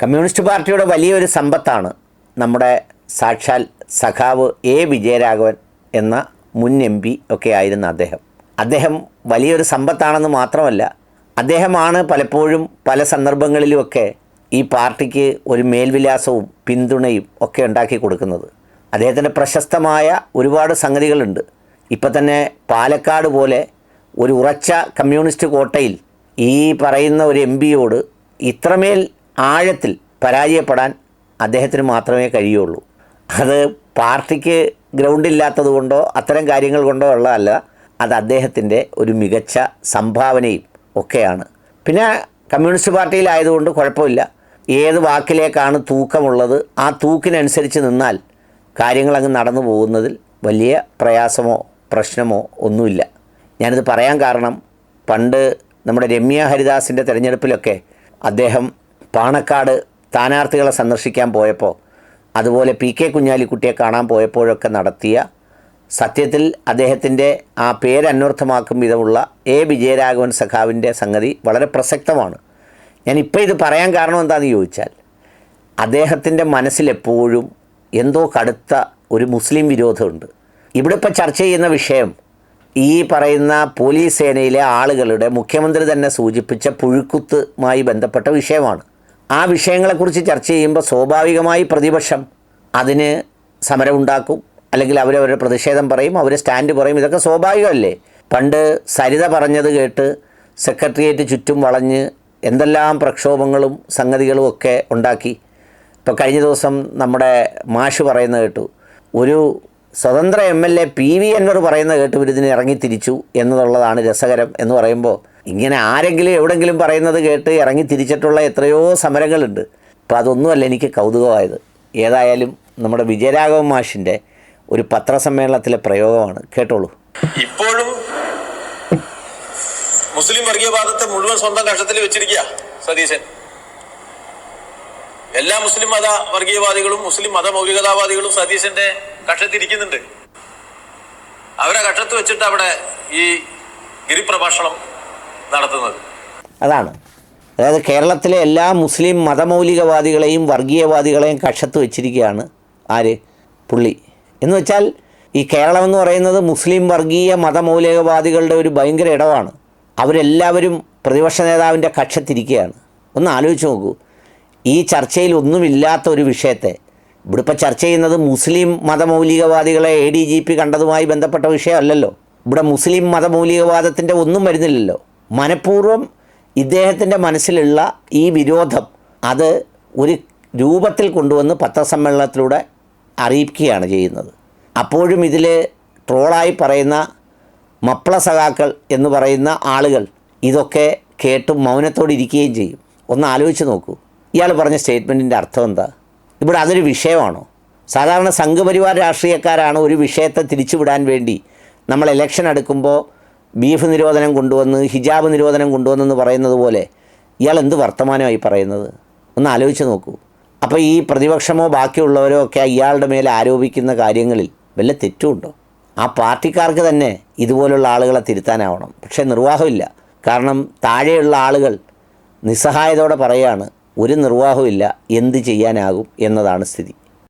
Communist പാർട്ടിയുടെ വലിയൊരു സമ്പത്താണ് നമ്മുടെ സാക്ഷാൽ സഖാവ് എ വിജയരാഘവൻ എന്ന മുൻ എം പി ഒക്കെ ആയിരുന്ന അദ്ദേഹം. അദ്ദേഹം വലിയൊരു സമ്പത്താണെന്ന് മാത്രമല്ല അദ്ദേഹമാണ് പലപ്പോഴും പല സന്ദർഭങ്ങളിലുമൊക്കെ ഈ പാർട്ടിക്ക് ഒരു മേൽവിലാസവും പിന്തുണയും ഒക്കെ ഉണ്ടാക്കി കൊടുക്കുന്നത്. അദ്ദേഹത്തിന്റെ പ്രശസ്തമായ ഒരുപാട് സംഗതികളുണ്ട്. ഇപ്പം തന്നെ പാലക്കാട് പോലെ ഒരു ഉറച്ച കമ്മ്യൂണിസ്റ്റ് കോട്ടയിൽ ഈ പറയുന്ന ഒരു എം പിയോട് ഇത്രമേൽ ആഴത്തിൽ പരാജയപ്പെടാൻ അദ്ദേഹത്തിന് മാത്രമേ കഴിയുള്ളൂ. അത് പാർട്ടിക്ക് ഗ്രൗണ്ട് ഇല്ലാത്തത് കൊണ്ടോ അത്തരം കാര്യങ്ങൾ കൊണ്ടോ ഉള്ളതല്ല. അത് അദ്ദേഹത്തിന്റെ ഒരു മികച്ച സംഭാവനയും ഒക്കെയാണ്. പിന്നെ കമ്മ്യൂണിസ്റ്റ് പാർട്ടിയിലായതുകൊണ്ട് കുഴപ്പമില്ല. ഏത് വാക്കിലേക്കാണ് തൂക്കമുള്ളത് ആ തൂക്കിനനുസരിച്ച് നിന്നാൽ കാര്യങ്ങളങ്ങ് നടന്നു പോകുന്നതിൽ വലിയ പ്രയാസമോ പ്രശ്നമോ ഒന്നുമില്ല. ഞാനിത് പറയാൻ കാരണം പണ്ട് നമ്മുടെ രമ്യ ഹരിദാസിന്റെ തിരഞ്ഞെടുപ്പിലൊക്കെ അദ്ദേഹം പാണക്കാട് സ്ഥാനാർത്ഥികളെ സന്ദർശിക്കാൻ പോയപ്പോൾ അതുപോലെ പി കെ കുഞ്ഞാലിക്കുട്ടിയെ കാണാൻ പോയപ്പോഴൊക്കെ നടത്തിയ സത്യത്തിൽ അദ്ദേഹത്തിന്റെ ആ പേരന്വർത്ഥമാക്കും വിധമുള്ള എ വിജയരാഘവൻ സഖാവിന്റെ സംഗതി വളരെ പ്രസക്തമാണ്. ഞാൻ ഞാനിപ്പോൾ ഇത് പറയാൻ കാരണം എന്താണെന്ന് ചോദിച്ചാൽ അദ്ദേഹത്തിന്റെ മനസ്സിലെപ്പോഴും എന്തോ കടുത്ത ഒരു മുസ്ലിം വിരോധമുണ്ട്. ഇവിടെ ഇപ്പോൾ ചർച്ച ചെയ്യുന്ന വിഷയം ഈ പറയുന്ന പോലീസ് സേനയിലെ ആളുകളുടെ മുഖ്യമന്ത്രി തന്നെ സൂചിപ്പിച്ച പുഴുക്കുത്തുമായി ബന്ധപ്പെട്ട വിഷയമാണ്. ആ വിഷയങ്ങളെക്കുറിച്ച് ചർച്ച ചെയ്യുമ്പോൾ സ്വാഭാവികമായി പ്രതിപക്ഷം അതിന് സമരമുണ്ടാക്കും അല്ലെങ്കിൽ അവരവരുടെ പ്രതിഷേധം പറയും അവർ സ്റ്റാൻഡ് പറയും. ഇതൊക്കെ സ്വാഭാവികമല്ലേ? പണ്ട് സരിത പറഞ്ഞത് കേട്ട് സെക്രട്ടേറിയറ്റ് ചുറ്റും വളഞ്ഞ് എന്തെല്ലാം പ്രക്ഷോഭങ്ങളും സംഗതികളും ഒക്കെ ഉണ്ടാക്കി. ഇപ്പോൾ കഴിഞ്ഞ ദിവസം നമ്മുടെ മാഷ് പറയുന്നത് കേട്ടു. ഒരു സ്വതന്ത്ര M L A P V Anvar പറയുന്ന കേട്ട് ഇവരിതിന് ഇറങ്ങി തിരിച്ചു എന്നുള്ളതാണ് രസകരം എന്ന് പറയുമ്പോൾ ഇങ്ങനെ ആരെങ്കിലും എവിടെങ്കിലും പറയുന്നത് കേട്ട് ഇറങ്ങി തിരിച്ചിട്ടുള്ള എത്രയോ സമരങ്ങളുണ്ട്. അപ്പോൾ അതൊന്നുമല്ല എനിക്ക് കൗതുകമായത്. ഏതായാലും നമ്മുടെ വിജയരാഘവൻ മാഷിന്റെ ഒരു പത്രസമ്മേളനത്തിലെ പ്രയോഗമാണ്. കേട്ടോളൂ. ഇപ്പോഴും മുസ്ലിം വർഗീയവാദത്തെ മുഴുവൻ സ്വന്തം കഷ്ടത്തിൽ വെച്ചിരിക്കുക സതീശൻ. എല്ലാ മുസ്ലിം മത വർഗീയവാദികളും മുസ്ലിം മത മൗലികതാവാദികളും സതീശന്റെ കക്ഷത്തിരിക്കുന്നുണ്ട് അവരെ കക്ഷത്ത് വെച്ചിട്ട് അവിടെ ഈ ഗിരിപ്രഭാഷണം നടത്തുന്നത്. അതാണ്. അതായത് കേരളത്തിലെ എല്ലാ മുസ്ലിം മതമൗലികവാദികളെയും വർഗീയവാദികളെയും കക്ഷത്ത് വെച്ചിരിക്കുകയാണ് ആര്? പുള്ളി. എന്ന് വെച്ചാൽ ഈ കേരളം എന്ന് പറയുന്നത് മുസ്ലിം വർഗീയ മതമൗലികവാദികളുടെ ഒരു ഭയങ്കര ഇടമാണ് അവരെല്ലാവരും പ്രതിപക്ഷ നേതാവിന്റെ കക്ഷത്തിരിക്കുകയാണ് ഒന്ന് ആലോചിച്ച് നോക്കൂ. ഈ ചർച്ചയിൽ ഒന്നുമില്ലാത്ത ഒരു വിഷയത്തെ ഇവിടെ ഇപ്പോൾ ചർച്ച ചെയ്യുന്നത് മുസ്ലിം മതമൗലികവാദികളെ എ ഡി ജി പി കണ്ടതുമായി ബന്ധപ്പെട്ട വിഷയമല്ലല്ലോ. ഇവിടെ മുസ്ലിം മതമൗലികവാദത്തിന്റെ ഒന്നും വരുന്നില്ലല്ലോ. മനഃപൂർവം ഇദ്ദേഹത്തിന്റെ മനസ്സിലുള്ള ഈ വിരോധം അത് ഒരു രൂപത്തിൽ കൊണ്ടുവന്ന് പത്രസമ്മേളനത്തിലൂടെ അറിയിക്കുകയാണ് ചെയ്യുന്നത്. അപ്പോഴും ഇതിൽ ട്രോളായി പറയുന്ന മപ്ള സഖാക്കൾ എന്ന് പറയുന്ന ആളുകൾ ഇതൊക്കെ കേട്ട് മൗനത്തോടെ ഇരിക്കുകയും ചെയ്യും. ഒന്ന് ആലോചിച്ച് നോക്കൂ. ഇയാൾ പറഞ്ഞ സ്റ്റേറ്റ്മെന്റിന്റെ അർത്ഥം എന്താ? ഇവിടെ അതൊരു വിഷയമാണോ? സാധാരണ സംഘപരിവാർ രാഷ്ട്രീയക്കാരാണ് ഒരു വിഷയത്തെ തിരിച്ചുവിടാൻ വേണ്ടി നമ്മൾ ഇലക്ഷൻ എടുക്കുമ്പോൾ ബീഫ് നിരോധനം കൊണ്ടുവന്ന് ഹിജാബ് നിരോധനം കൊണ്ടുവന്നെന്ന് പറയുന്നത് പോലെ ഇയാൾ എന്ത് വർത്തമാനമായി പറയുന്നത്? ഒന്ന് ആലോചിച്ച് നോക്കൂ. അപ്പോൾ ഈ പ്രതിപക്ഷമോ ബാക്കിയുള്ളവരോ ഒക്കെ ഇയാളുടെ മേലെ ആരോപിക്കുന്ന കാര്യങ്ങളിൽ വല്ല തെറ്റുമുണ്ടോ ആ പാർട്ടിക്കാർക്ക് തന്നെ ഇതുപോലുള്ള ആളുകളെ തിരുത്താനാവണം. പക്ഷേ നിർവാഹമില്ല. കാരണം താഴെയുള്ള ആളുകൾ നിസ്സഹായതയോടെ പറയുകയാണ് ഒരു നിർവാഹമില്ല എന്ത് ചെയ്യാനാകും? എന്നതാണ് സ്ഥിതി.